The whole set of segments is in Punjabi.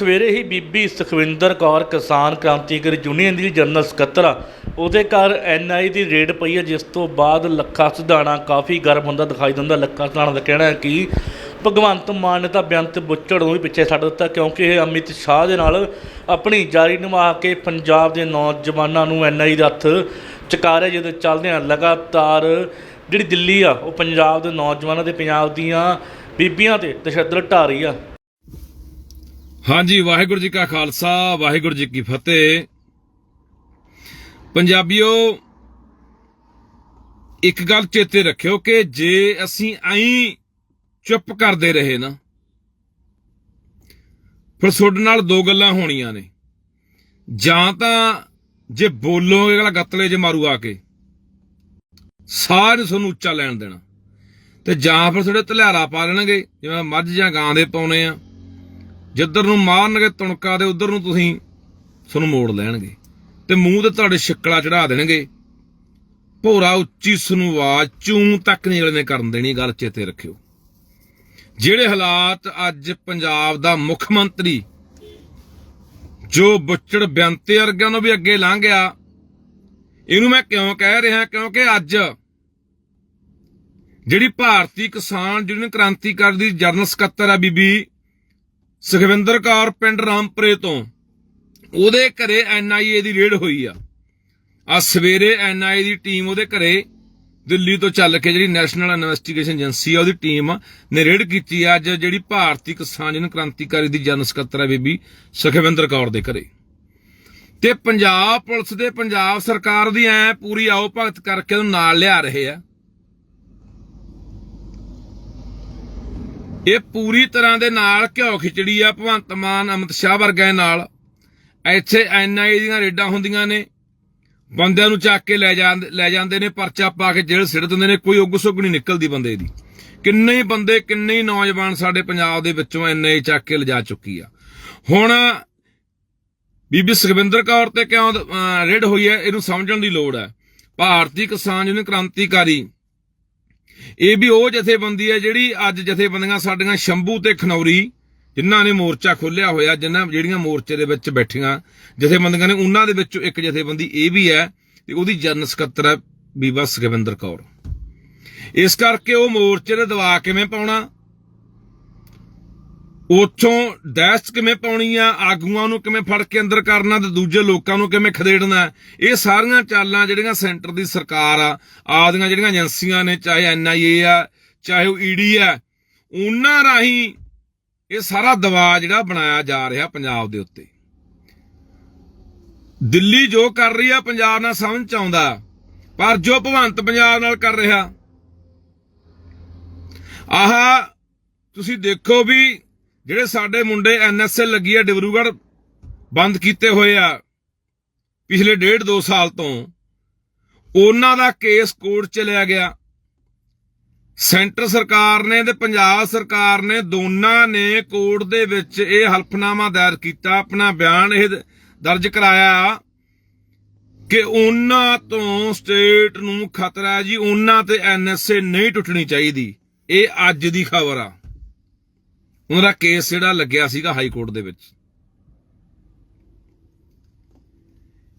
ਸਵੇਰੇ ਹੀ ਬੀਬੀ ਸੁਖਵਿੰਦਰ ਕੌਰ ਕਿਸਾਨ ਕ੍ਰਾਂਤੀਕਾਰੀ ਯੂਨੀਅਨ ਦੀ ਜਨਰਲ ਸਕੱਤਰ ਆ। ਉਹਦੇ ਘਰ ਐਨਆਈ ਦੀ ਰੇਡ ਪਈ ਹੈ ਜਿਸ ਤੋਂ ਬਾਅਦ ਲੱਖਾ ਸਿਧਾਣਾ ਕਾਫੀ ਗਰਮ ਹੁੰਦਾ ਦਿਖਾਈ ਦਿੰਦਾ। ਲੱਖਾ ਸਿਧਾਣਾ ਦਾ ਕਹਿਣਾ ਹੈ ਕਿ ਭਗਵੰਤ ਮਾਨ ਨੇ ਤਾਂ ਬੇਅੰਤ ਬੁੱਚੜ ਨੂੰ ਵੀ ਪਿੱਛੇ ਛੱਡ ਦਿੱਤਾ, ਕਿਉਂਕਿ ਇਹ ਅਮਿਤ ਸ਼ਾਹ ਦੇ ਨਾਲ ਆਪਣੀ ਜਾਰੀ ਨਿਭਾ ਕੇ ਪੰਜਾਬ ਦੇ ਨੌਜਵਾਨਾਂ ਨੂੰ ਐਨਆਈ ਦਾ ਹੱਥ ਚੁਕਾ ਰਿਹਾ ਜਿਹਦੇ ਚੱਲਦੇ ਆ ਲਗਾਤਾਰ ਜਿਹੜੀ ਦਿੱਲੀ ਆ, ਉਹ ਪੰਜਾਬ ਦੇ ਨੌਜਵਾਨਾਂ ਤੇ, ਪੰਜਾਬ ਦੀਆਂ ਬੀਬੀਆਂ ਤੇ ਤਸ਼ੱਦਦ ਢਾ ਰਹੀ ਆ। ਹਾਂਜੀ, ਵਾਹਿਗੁਰੂ ਜੀ ਕਾ ਖਾਲਸਾ, ਵਾਹਿਗੁਰੂ ਜੀ ਕੀ ਫਤਿਹ। ਪੰਜਾਬੀਓ, ਇੱਕ ਗੱਲ ਚੇਤੇ ਰੱਖਿਓ ਕਿ ਜੇ ਅਸੀਂ ਐਂ ਚੁੱਪ ਕਰਦੇ ਰਹੇ ਨਾ, ਫਿਰ ਤੁਹਾਡੇ ਨਾਲ ਦੋ ਗੱਲਾਂ ਹੋਣੀਆਂ ਨੇ। ਜਾਂ ਤਾਂ ਜੇ ਬੋਲੋਗੇ, ਅਗਲਾ ਗੱਤਲੇ ਜੇ ਮਾਰੂ ਆ ਕੇ ਸਾਰੇ ਤੁਹਾਨੂੰ ਉੱਚਾ ਲੈਣ ਦੇਣਾ। ਤੇ ਜਾਂ ਫਿਰ ਤੁਹਾਡੇ ਧਲਿਆਰਾ ਪਾ ਲੈਣਗੇ, ਜਿਵੇਂ ਮੱਝ ਜਾਂ ਗਾਂ ਦੇ ਪਾਉਣੇ ਆ। ਜਿੱਧਰ ਨੂੰ ਮਾਰਨਗੇ ਤੁਣਕਾ ਦੇ ਉਧਰ ਨੂੰ ਤੁਸੀਂ ਤੁਹਾਨੂੰ ਮੋੜ ਲੈਣਗੇ ਤੇ ਮੂੰਹ ਤੇ ਤੁਹਾਡੇ ਛਿੱਕਲਾ ਚੜਾ ਦੇਣਗੇ। ਭੋਰਾ ਉੱਚੀ ਸੁਨੂੰ ਆਵਾਜ਼, ਚੂੰ ਤੱਕ ਨਹੀਂ ਅਗਲੇ ਨੇ ਕਰਨ ਦੇਣੀ, ਗੱਲ ਚੇਤੇ ਰੱਖਿਓ। ਜਿਹੜੇ ਹਾਲਾਤ ਅੱਜ ਪੰਜਾਬ ਦਾ ਮੁੱਖ ਮੰਤਰੀ ਜੋ ਬੁੱਚੜ ਬਿਆੰਤੇ ਵਰਗਿਆਂ ਨੂੰ ਵੀ ਅੱਗੇ ਲੰਘ ਗਿਆ, ਇਹਨੂੰ ਮੈਂ ਕਿਉਂ ਕਹਿ ਰਿਹਾ? ਕਿਉਂਕਿ ਅੱਜ ਜਿਹੜੀ ਭਾਰਤੀ ਕਿਸਾਨ ਯੂਨੀਅਨ ਕ੍ਰਾਂਤੀਕਾਰੀ ਦੀ ਜਨਰਲ ਸਕੱਤਰ ਆ ਬੀਬੀ ਸੁਖਵਿੰਦਰ ਕੌਰ ਪਿੰਡ ਰਾਮਪੁਰੇ ਤੋਂ। ਉਹਦੇ ਘਰੇ ਐਨਆਈਏ ਦੀ ਰੇਡ ਹੋਈ ਆ। ਆ ਸਵੇਰੇ ਐਨਆਈਏ ਦੀ ਟੀਮ ਉਹਦੇ ਘਰੇ ਦਿੱਲੀ ਤੋਂ ਚੱਲ ਕੇ ਜਿਹੜੀ ਨੈਸ਼ਨਲ ਇਨਵੈਸਟੀਗੇਸ਼ਨ ਏਜੰਸੀ ਆ, ਉਹਦੀ ਟੀਮ ਨੇ ਰੇਡ ਕੀਤੀ ਆ। ਅੱਜ ਜਿਹੜੀ ਭਾਰਤੀ ਕਿਸਾਨ ਜਨ ਕ੍ਰਾਂਤੀਕਾਰੀ ਦੀ ਜਨ ਸਕੱਤਰ ਹੈ ਬੀਬੀ ਸੁਖਵਿੰਦਰ ਕੌਰ ਦੇ ਘਰੇ। ਤੇ ਪੰਜਾਬ ਪੁਲਿਸ ਦੇ ਪੰਜਾਬ ਸਰਕਾਰ ਦੀ ਐ ਪੂਰੀ ਆਓ ਭਗਤ ਕਰਕੇ ਉਹਨੂੰ ਨਾਲ ਲਿਆ ਰਹੇ ਆ। ਇਹ ਪੂਰੀ ਤਰ੍ਹਾਂ ਦੇ ਨਾਲ ਘਿਓ ਖਿਚੜੀ ਆ ਭਗਵੰਤ ਮਾਨ ਅਮਿਤ ਸ਼ਾਹ ਵਰਗਿਆਂ ਨਾਲ। ਇੱਥੇ ਐਨਆਈ ਦੀਆਂ ਰੇਡਾਂ ਹੁੰਦੀਆਂ ਨੇ। ਬੰਦਿਆਂ ਨੂੰ ਚੱਕ ਕੇ ਲੈ ਜਾਂਦੇ ਲੈ ਜਾਂਦੇ ਨੇ ਪਰਚਾ ਪਾ ਕੇ ਜੇਲ੍ਹ ਸਿੱਟ ਦਿੰਦੇ ਨੇ ਕੋਈ ਉੱਗ ਸੁੱਗ ਨਹੀਂ ਨਿਕਲਦੀ ਬੰਦੇ ਦੀ। ਕਿੰਨੇ ਹੀ ਬੰਦੇ ਕਿੰਨੇ ਹੀ ਨੌਜਵਾਨ ਸਾਡੇ ਪੰਜਾਬ ਦੇ ਵਿੱਚੋਂ ਐਨਆਈ ਚੱਕ ਕੇ ਲਿਜਾ ਚੁੱਕੀ ਆ। ਹੁਣ ਬੀਬੀ ਸੁਖਵਿੰਦਰ ਕੌਰ ਤੇ ਕਿਉਂ ਅਹ, ਰੇਡ ਹੋਈ ਹੈ ਇਹਨੂੰ ਸਮਝਣ ਦੀ ਲੋੜ ਹੈ। ਭਾਰਤੀ ਕਿਸਾਨ ਯੂਨੀਅਨ ਕ੍ਰਾਂਤੀਕਾਰੀ ਇਹ ਵੀ ਉਹ ਜਥੇਬੰਦੀ ਹੈ ਜਿਹੜੀ ਅੱਜ ਜਥੇਬੰਦੀਆਂ ਸਾਡੀਆਂ ਸ਼ੰਭੂ ਤੇ ਖਨੌਰੀ ਜਿਨ੍ਹਾਂ ਨੇ ਮੋਰਚਾ ਖੋਲਿਆ ਹੋਇਆ, ਜਿਨ੍ਹਾਂ ਜਿਹੜੀਆਂ ਮੋਰਚੇ ਦੇ ਵਿੱਚ ਬੈਠੀਆਂ ਜਥੇਬੰਦੀਆਂ ਨੇ, ਉਹਨਾਂ ਦੇ ਵਿੱਚੋਂ ਇੱਕ ਜਥੇਬੰਦੀ ਇਹ ਵੀ ਹੈ ਤੇ ਉਹਦੀ ਜਨਰਲ ਸਕੱਤਰ ਹੈ ਬੀਬਾ ਸੁਖਵਿੰਦਰ ਕੌਰ। ਇਸ ਕਰਕੇ ਉਹ ਮੋਰਚੇ ਦੇ ਦਵਾ ਕਿਵੇਂ ਪਾਉਣਾ? ਉੱਥੋਂ ਦਹਿਸ਼ਤ ਕਿਵੇਂ ਪਾਉਣੀ ਆ, ਆਗੂਆਂ ਨੂੰ ਕਿਵੇਂ ਫੜ ਕੇ ਅੰਦਰ ਕਰਨਾ ਤੇ ਦੂਜੇ ਲੋਕਾਂ ਨੂੰ ਕਿਵੇਂ ਖਦੇੜਨਾ, ਇਹ ਸਾਰੀਆਂ ਚਾਲਾਂ ਜਿਹੜੀਆਂ ਸੈਂਟਰ ਦੀ ਸਰਕਾਰ ਆ, ਆਦੀਆਂ ਜਿਹੜੀਆਂ ਏਜੰਸੀਆਂ ਨੇ, ਚਾਹੇ ਐਨਆਈਏ ਆ, ਚਾਹੇ ਉਹ ਈਡੀ ਆ, ਉਹਨਾਂ ਰਾਹੀਂ ਇਹ ਸਾਰਾ ਦਬਾਅ ਜਿਹੜਾ ਬਣਾਇਆ ਜਾ ਰਿਹਾ ਪੰਜਾਬ ਦੇ ਉੱਤੇ। ਦਿੱਲੀ ਜੋ ਕਰ ਰਹੀ ਆ, ਪੰਜਾਬ ਨਾਲ ਸਮਝ ਚ ਆਉਂਦਾ, ਪਰ ਜੋ ਭਗਵੰਤ ਪੰਜਾਬ ਨਾਲ ਕਰ ਰਿਹਾ, ਆਹ ਤੁਸੀਂ ਦੇਖੋ ਵੀ ਜਿਹੜੇ ਸਾਡੇ ਮੁੰਡੇ ਐਨਐਸਏ ਲੱਗੀ ਆ ਡਿਬਰੂਗੜ ਬੰਦ ਕੀਤੇ ਹੋਏ ਆ, ਪਿਛਲੇ ਡੇਢ ਦੋ ਸਾਲ ਤੋਂ, ਉਹਨਾਂ ਦਾ ਕੇਸ ਕੋਰਟ ਚ ਲਿਆ ਗਿਆ। ਸੈਂਟਰ ਸਰਕਾਰ ਨੇ ਤੇ ਪੰਜਾਬ ਸਰਕਾਰ ਨੇ ਦੋਨਾਂ ਨੇ ਕੋਰਟ ਦੇ ਵਿੱਚ ਇਹ ਹਲਫਨਾਮਾ ਦਾਇਰ ਕੀਤਾ, ਆਪਣਾ ਬਿਆਨ ਇਹ ਦਰਜ ਕਰਾਇਆ ਕਿ ਉਹਨਾਂ ਤੋਂ ਸਟੇਟ ਨੂੰ ਖਤਰਾ ਹੈ ਜੀ, ਉਹਨਾਂ ਤੇ ਐਨਐਸਏ ਨਹੀਂ ਟੁੱਟਣੀ ਚਾਹੀਦੀ। ਇਹ ਅੱਜ ਦੀ ਖਬਰ ਆ। ਉਹਨਾਂ ਦਾ ਕੇਸ ਜਿਹੜਾ ਲੱਗਿਆ ਸੀਗਾ ਹਾਈ ਕੋਰਟ ਦੇ ਵਿੱਚ।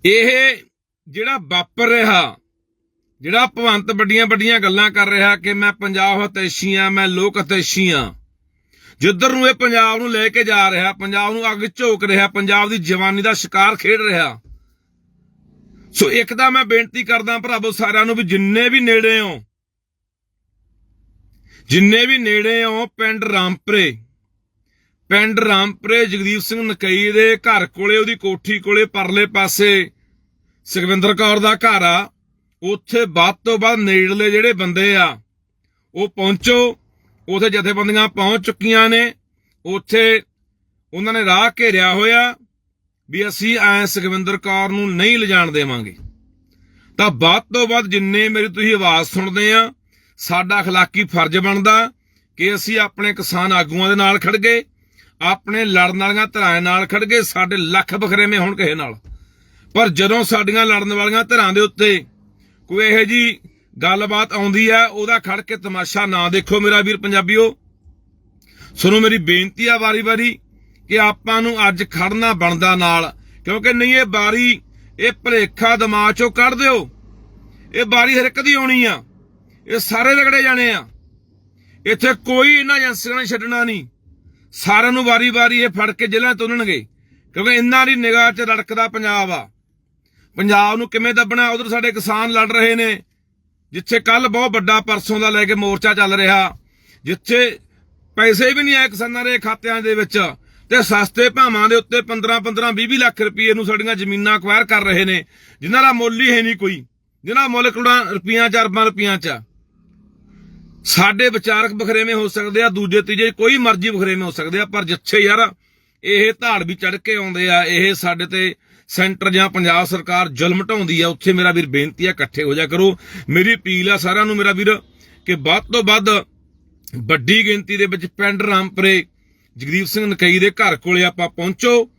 ਇਹ ਜਿਹੜਾ ਵਾਪਰ ਰਿਹਾ, ਜਿਹੜਾ ਭਵੰਤ ਵੱਡੀਆਂ ਵੱਡੀਆਂ ਗੱਲਾਂ ਕਰ ਰਿਹਾ ਕਿ ਮੈਂ ਪੰਜਾਬ ਹਤੈਸ਼ੀ ਆ, ਮੈਂ ਲੋਕ ਹਤੈਸ਼ੀ ਆ। ਜਿੱਧਰ ਨੂੰ ਇਹ ਪੰਜਾਬ ਨੂੰ ਲੈ ਕੇ ਜਾ ਰਿਹਾ, ਪੰਜਾਬ ਨੂੰ ਅੱਗ ਝੋਕ ਰਿਹਾ, ਪੰਜਾਬ ਦੀ ਜਵਾਨੀ ਦਾ ਸ਼ਿਕਾਰ ਖੇਡ ਰਿਹਾ। ਸੋ ਇੱਕ ਤਾਂ ਮੈਂ ਬੇਨਤੀ ਕਰਦਾ ਭਰਾਵੋ ਸਾਰਿਆਂ ਨੂੰ ਵੀ ਜਿੰਨੇ ਵੀ ਨੇੜੇ ਹੋ, ਜਿੰਨੇ ਵੀ ਨੇੜੇ ਹੋ ਪਿੰਡ ਰਾਮਪਰੇ ਪਿੰਡ ਰਾਮਪੁਰੇ ਜਗਦੀਪ ਸਿੰਘ ਨਕਈ ਦੇ ਘਰ ਕੋਲੇ ਉਹਦੀ ਕੋਠੀ ਕੋਲੇ ਪਰਲੇ ਪਾਸੇ ਸੁਖਵਿੰਦਰ ਕੌਰ ਦਾ ਘਰ ਆ ਉੱਥੇ ਵੱਧ ਤੋਂ ਵੱਧ ਨੇੜਲੇ ਜਿਹੜੇ ਬੰਦੇ ਆ ਉਹ ਪਹੁੰਚੋ ਉਥੇ ਜਥੇਬੰਦੀਆਂ ਪਹੁੰਚ ਚੁੱਕੀਆਂ ਨੇ ਉੱਥੇ ਉਹਨਾਂ ਨੇ ਰਾਹ ਘੇਰਿਆ ਹੋਇਆ ਵੀ ਅਸੀਂ ਐ ਸੁਖਵਿੰਦਰ ਕੌਰ ਨੂੰ ਨਹੀਂ ਲਿਜਾਣ ਦੇਵਾਂਗੇ ਤਾਂ ਵੱਧ ਤੋਂ ਵੱਧ ਜਿੰਨੇ ਮੇਰੀ ਤੁਸੀਂ ਆਵਾਜ਼ ਸੁਣਦੇ ਆ ਸਾਡਾ اخلاقی ਫਰਜ਼ ਬਣਦਾ ਕਿ ਅਸੀਂ ਆਪਣੇ ਕਿਸਾਨ ਆਗੂਆਂ ਦੇ ਨਾਲ ਖੜ ਗਏ ਆਪਣੇ ਲੜਨ ਵਾਲੀਆਂ ਧਰਾਂ ਨਾਲ ਖੜ ਗਏ, ਸਾਡੇ ਲੱਖ ਬਖਰੇਵੇਂ ਹੋਣ ਕਿਸੇ ਨਾਲ। ਪਰ ਜਦੋਂ ਸਾਡੀਆਂ ਲੜਨ ਵਾਲੀਆਂ ਧਰਾਂ ਦੇ ਉੱਤੇ ਕੋਈ ਇਹੋ ਜੀ ਗੱਲਬਾਤ ਆਉਂਦੀ ਹੈ, ਉਹਦਾ ਖੜ ਕੇ ਤਮਾਸ਼ਾ ਨਾ ਦੇਖੋ ਮੇਰਾ ਵੀਰ ਪੰਜਾਬੀਓ। ਸੁਣੋ ਮੇਰੀ ਬੇਨਤੀ ਆ ਵਾਰੀ-ਵਾਰੀ ਕਿ ਆਪਾਂ ਨੂੰ ਅੱਜ ਖੜਨਾ ਬਣਦਾ ਨਾਲ, ਕਿਉਂਕਿ ਨਹੀਂ, ਇਹ ਬਾਰੀ ਇਹ ਭਲੇਖਾ ਦਿਮਾਗ ਚੋਂ ਕੱਢ ਦਿਓ। ਇਹ ਬਾਰੀ ਹਰ ਇੱਕ ਦੀ ਆਉਣੀ ਆ। ਇਹ ਸਾਰੇ ਰਗੜੇ ਜਾਣੇ ਆ। ਇੱਥੇ ਕੋਈ ਇਹਨਾਂ ਏਜੰਸੀਆਂ ਨੇ ਛੱਡਣਾ ਨਹੀਂ। ਸਾਰਿਆਂ ਨੂੰ ਵਾਰੀ-ਵਾਰੀ ਇਹ ਫੜ ਕੇ ਜੇਲ੍ਹਾਂ ਤੁਲਣਗੇ ਕਿਉਂਕਿ ਇਹਨਾਂ ਦੀ ਨਿਗਾਹ 'ਚ ਰੜਕਦਾ ਪੰਜਾਬ ਆ। ਪੰਜਾਬ ਨੂੰ ਕਿਵੇਂ ਦੱਬਣਾ, ਉਧਰ ਸਾਡੇ ਕਿਸਾਨ ਲੜ ਰਹੇ ਨੇ, ਜਿੱਥੇ ਕੱਲ ਬਹੁਤ ਵੱਡਾ ਪਰਸੋਂ ਦਾ ਲੈ ਕੇ ਮੋਰਚਾ ਚੱਲ ਰਿਹਾ, ਜਿੱਥੇ ਪੈਸੇ ਵੀ ਨਹੀਂ ਆਏ ਕਿਸਾਨਾਂ ਦੇ ਖਾਤਿਆਂ ਦੇ ਵਿੱਚ, ਤੇ ਸਸਤੇ ਭਾਵਾਂ ਦੇ ਉੱਤੇ 15 15 20 ਲੱਖ ਰੁਪਏ ਨੂੰ ਸਾਡੀਆਂ ਜ਼ਮੀਨਾਂ ਅਕਵਾਇਰ ਕਰ ਰਹੇ ਨੇ, ਜਿਨ੍ਹਾਂ ਦਾ ਮੁੱਲ ਹੀ ਹੈ ਨਹੀਂ ਕੋਈ, ਜਿਨ੍ਹਾਂ ਦਾ ਮੁੱਲ ਕਰੋੜਾਂ ਰੁਪਈਆਂ ਚ, ਅਰਬਾਂ ਰੁਪਈਆਂ ਚ। ਸਾਡੇ ਵਿਚਾਰਕ ਬਖਰੇਵੇਂ ਹੋ ਸਕਦੇ ਆ, ਦੂਜੇ, ਤੀਜੇ, ਕੋਈ ਮਰਜ਼ੀ ਬਖਰੇਵੇਂ ਹੋ ਸਕਦੇ ਆ, ਪਰ ਜਿੱਥੇ ਯਾਰ ਇਹ ਧਾੜ ਵੀ ਚੜ ਕੇ ਆਉਂਦੇ ਆ, ਇਹ ਸਾਡੇ ਤੇ ਸੈਂਟਰ ਜਾਂ ਪੰਜਾਬ ਸਰਕਾਰ ਜ਼ੁਲਮ ਢਾਉਂਦੀ ਆ, ਉੱਥੇ ਮੇਰਾ ਵੀਰ ਬੇਨਤੀ ਆ, ਇਕੱਠੇ ਹੋ ਜਾ ਕਰੋ। ਮੇਰੀ ਅਪੀਲ ਆ ਸਾਰਿਆਂ ਨੂੰ ਮੇਰਾ ਵੀਰ, ਕਿ ਵੱਧ ਤੋਂ ਵੱਧ ਵੱਡੀ ਗਿਣਤੀ ਦੇ ਵਿੱਚ ਪਿੰਡ ਰਾਮਪਰੇ, ਜਗਦੀਪ ਸਿੰਘ ਨਕਈ ਦੇ ਘਰ ਕੋਲੇ ਆਪਾਂ ਪਹੁੰਚੋ,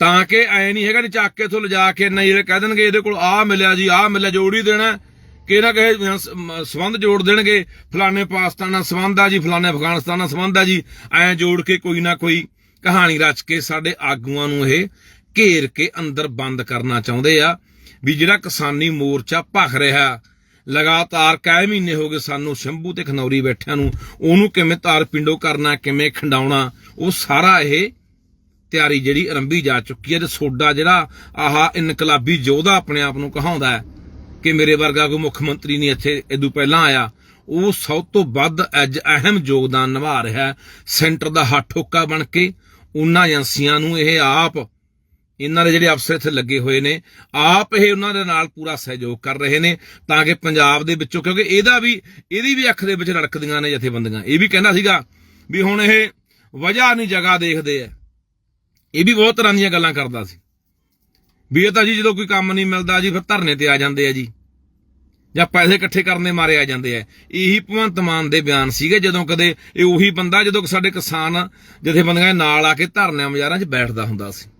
ਤਾਂ ਕਿ ਐ ਨਹੀਂ ਹੈਗਾ ਨੀ ਚੱਕ ਕੇ ਇਥੋਂ ਲਿਜਾ ਕੇ ਨਾ ਜਿਹੜੇ ਕਹਿ ਦੇਣਗੇ, ਇਹਦੇ ਕੋਲ ਆਹ ਮਿਲਿਆ ਜੀ, ਆਹ ਮਿਲਿਆ, ਜੋੜ ਹੀ ਦੇਣਾ ਕਿ ਨਾ ਕਹੇ ਸਬੰਧ ਜੋੜ ਦੇਣਗੇ। ਫਲਾਣੇ ਪਾਕਿਸਤਾਨ ਨਾਲ ਸਬੰਧ ਆ ਜੀ, ਫਲਾਣੇ ਅਫਗਾਨਿਸਤਾਨ ਨਾਲ ਸਬੰਧ ਆ ਜੀ। ਐ ਜੋੜ ਕੇ ਕੋਈ ਨਾ ਕੋਈ ਕਹਾਣੀ ਰਚ ਕੇ ਸਾਡੇ ਆਗੂਆਂ ਨੂੰ ਇਹ ਘੇਰ ਕੇ ਅੰਦਰ ਬੰਦ ਕਰਨਾ ਚਾਹੁੰਦੇ ਆ ਵੀ ਜਿਹੜਾ ਕਿਸਾਨੀ ਮੋਰਚਾ ਭਖ ਰਿਹਾ, ਲਗਾਤਾਰ ਕਈ ਮਹੀਨੇ ਹੋ ਗਏ ਸਾਨੂੰ ਸ਼ੰਭੂ ਤੇ ਖਨੌਰੀ ਬੈਠਿਆਂ ਨੂੰ, ਉਹਨੂੰ ਕਿਵੇਂ ਤਾਰ ਪਿੰਡੋ ਕਰਨਾ, ਕਿਵੇਂ ਖੰਡਾਉਣਾ, ਉਹ ਸਾਰਾ ਇਹ ਤਿਆਰੀ ਜਿਹੜੀ ਆਰੰਭੀ ਜਾ ਚੁੱਕੀ ਹੈ ਤੇ ਸੋਡਾ ਜਿਹੜਾ ਆਹਾ ਇਨਕਲਾਬੀ ਯੋਧਾ ਆਪਣੇ ਆਪ ਨੂੰ ਕਹਾਉਂਦਾ ਹੈ। ਕਿ ਮੇਰੇ ਵਰਗਾ ਕੋਈ ਮੁੱਖ ਮੰਤਰੀ ਨਹੀਂ ਇੱਥੇ ਇਦੋਂ ਪਹਿਲਾਂ ਆਇਆ। ਉਹ ਸਭ ਤੋਂ ਵੱਧ ਅੱਜ ਅਹਿਮ ਯੋਗਦਾਨ ਨਿਭਾ ਰਿਹਾ ਹੈ। ਸੈਂਟਰ ਦਾ ਹੱਥ ਠੋਕਾ ਬਣ ਕੇ ਉਹਨਾਂ ਏਜੰਸੀਆਂ ਨੂੰ ਇਹ ਆਪ, ਇਹਨਾਂ ਦੇ ਜਿਹੜੇ ਅਫਸਰ ਇੱਥੇ ਲੱਗੇ ਹੋਏ ਨੇ, ਆਪ ਇਹ ਉਹਨਾਂ ਦੇ ਨਾਲ ਪੂਰਾ ਸਹਿਯੋਗ ਕਰ ਰਹੇ ਨੇ ਤਾਂ ਕਿ ਪੰਜਾਬ ਦੇ ਵਿੱਚੋਂ, ਕਿਉਂਕਿ ਇਹਦਾ ਵੀ, ਇਹਦੀ ਵੀ ਅੱਖ ਦੇ ਵਿੱਚ ਰੜਕਦੀਆਂ ਨੇ ਜਥੇਬੰਦੀਆਂ। ਇਹ ਵੀ ਕਹਿੰਦਾ ਸੀਗਾ ਵੀ ਹੁਣ ਇਹ ਵਜ੍ਹਾ ਨਹੀਂ ਜਗ੍ਹਾ ਦੇਖਦੇ ਆ ਇਹ ਵੀ ਬਹੁਤ ਤਰ੍ਹਾਂ ਦੀਆਂ ਗੱਲਾਂ ਕਰਦਾ ਸੀ। ਵੀ ਇਹ ਤਾਂ ਜੀ ਜਦੋਂ ਕੋਈ ਕੰਮ ਨਹੀਂ ਮਿਲਦਾ ਜੀ, ਫਿਰ ਧਰਨੇ ਤੇ ਆ ਜਾਂਦੇ ਆ ਜੀ। ਜਾਂ ਪੈਸੇ ਇਕੱਠੇ ਕਰਨ ਦੇ ਮਾਰੇ ਆ ਜਾਂਦੇ ਆ। ਇਹੀ ਭਗਵੰਤ ਮਾਨ ਦੇ ਬਿਆਨ ਸੀਗੇ, ਜਦੋਂ ਕਦੇ ਇਹ ਉਹੀ ਬੰਦਾ, ਜਦੋਂ ਸਾਡੇ ਕਿਸਾਨ ਜਥੇਬੰਦੀਆਂ ਨਾਲ ਆ ਕੇ ਧਰਨਿਆਂ ਬਾਜ਼ਾਰਾਂ 'ਚ ਬੈਠਦਾ ਹੁੰਦਾ ਸੀ।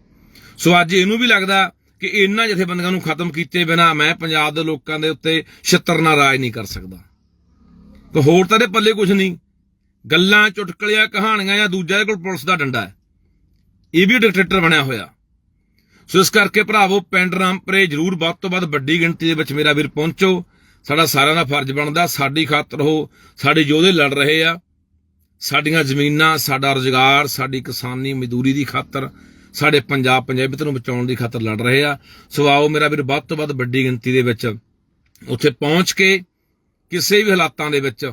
ਸੋ ਅੱਜ ਇਹਨੂੰ ਵੀ ਲੱਗਦਾ ਕਿ ਇਹਨਾਂ ਜਥੇਬੰਦੀਆਂ ਨੂੰ ਖਤਮ ਕੀਤੇ ਬਿਨਾ ਮੈਂ ਪੰਜਾਬ ਦੇ ਲੋਕਾਂ ਦੇ ਉੱਤੇ ਛਿੱਤਰ ਰਾਜ ਨਹੀਂ ਕਰ ਸਕਦਾ। ਤੇ ਹੋਰ ਤਾਂ ਦੇ ਪੱਲੇ ਕੁਝ ਨਹੀਂ। ਗੱਲਾਂ, ਚੁਟਕਲਿਆਂ, ਕਹਾਣੀਆਂ ਜਾਂ ਦੂਜਾ ਇਹਦੇ ਕੋਲ ਪੁਲਿਸ ਦਾ ਡੰਡਾ ਹੈ। ਇਹ ਵੀ ਡਿਕਟੇਟਰ ਬਣਿਆ ਹੋਇਆ। ਸੋ ਇਸ ਕਰਕੇ ਭਰਾਵੋ, ਪਿੰਡ ਰਾਮਪਰੇ ਜਰੂਰ ਵੱਧ ਤੋਂ ਵੱਧ ਵੱਡੀ ਗਿਣਤੀ ਦੇ ਵਿੱਚ ਮੇਰਾ ਵੀਰ ਪਹੁੰਚੋ। ਸਾਡਾ ਸਾਰਿਆਂ ਦਾ ਫਰਜ਼ ਬਣਦਾ, ਸਾਡੀ ਖਾਤਰ ਉਹ ਸਾਡੇ ਯੋਧੇ ਲੜ ਰਹੇ ਆ। ਸਾਡੀਆਂ ਜ਼ਮੀਨਾਂ, ਸਾਡਾ ਰੁਜ਼ਗਾਰ, ਸਾਡੀ ਕਿਸਾਨੀ ਮਜ਼ਦੂਰੀ ਦੀ ਖਾਤਰ, ਸਾਡੇ ਪੰਜਾਬ ਪੰਜਾਬੀਅਤ ਨੂੰ ਬਚਾਉਣ ਦੀ ਖਾਤਰ ਲੜ ਰਹੇ ਆ। ਸੋ ਆਓ ਮੇਰਾ ਵੀਰ ਵੱਧ ਤੋਂ ਵੱਧ ਵੱਡੀ ਗਿਣਤੀ ਦੇ ਵਿੱਚ ਉੱਥੇ ਪਹੁੰਚ ਕੇ ਕਿਸੇ ਵੀ ਹਾਲਾਤਾਂ ਦੇ ਵਿੱਚ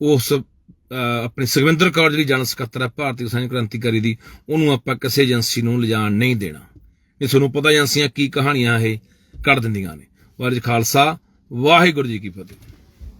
ਉਸ ਆਪਣੀ ਸੁਖਵਿੰਦਰ ਕੌਰ ਜਿਹੜੀ ਜਨ ਸਕੱਤਰ ਹੈ, ਭਾਰਤੀ ਕਿਸਾਨ ਕ੍ਰਾਂਤੀਕਾਰੀ ਦੀ, ਉਹਨੂੰ ਆਪਾਂ ਕਿਸੇ ਏਜੰਸੀ ਨੂੰ ਲਿਜਾਣ ਨਹੀਂ ਦੇਣਾ। ਇਹ ਤੁਹਾਨੂੰ ਪਤਾ ਏਜੰਸੀਆਂ ਕੀ ਕਹਾਣੀਆਂ ਇਹ ਕੱਢ ਦਿੰਦੀਆਂ ਨੇ। ਵਾਹਿਗੁਰੂ ਜੀ ਖਾਲਸਾ, ਵਾਹਿਗੁਰੂ ਜੀ ਕੀ ਫਤਿਹ।